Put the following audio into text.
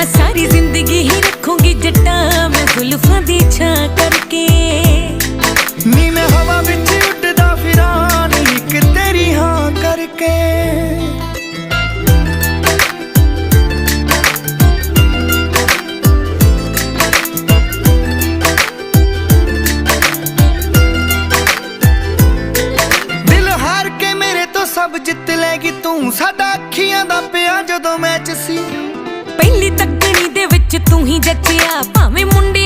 ਹਾਂ ਸਾਰੀ ਜ਼ਿੰਦਗੀ ਹੀ ਰੱਖੂੰਗੀ ਜੱਟਾਂ, ਮੈਂ ਜ਼ੁਲਫਾਂ ਦੀ ਛਾਂ ਕਰਕੇ। ਨੀ ਮੈਂ ਹਵਾ ਵਿੱਚ ਉੱਡਦਾ ਫਿਰਾਂ ਇੱਕ ਤੇਰੀ ਹਾਂ ਕਰਕੇ। ਸਭ ਜਿੱਤ ਲੈਗੀ ਤੂੰ ਸਾਡਾ ਅੱਖੀਆਂ ਦਾ ही जचिया भावे मुंडे